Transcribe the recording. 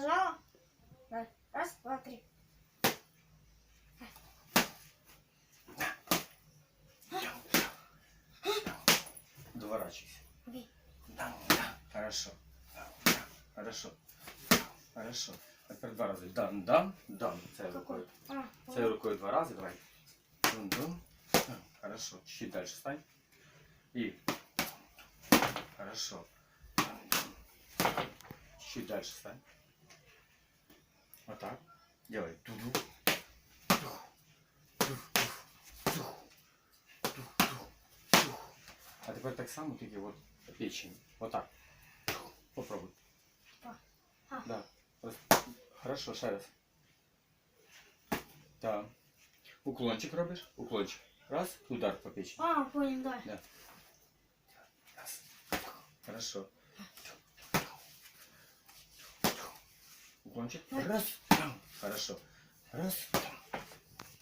Нажала? Да. Раз, два, три. Доворачивайся. Окей. Да, да. Хорошо. Да, да. Хорошо. Хорошо. А тепер два рази. Дан, дан, дан. Це Какой? рукою. А, Це рукою два рази. Давай. Дун, дун. Хорошо. Чуть дальше стань. И. Хорошо. Чуть дальше стань. Тух, тух. А тепер так само, тільки от печень. Вот так. Попробуй. А. А. Да. Хорошо, ще раз. Так. Уклончик робиш. Уклончик. Раз, удар по печени. а, понял, да. Да. Раз. Хорошо. Уклончик. Раз. Хорошо. Раз.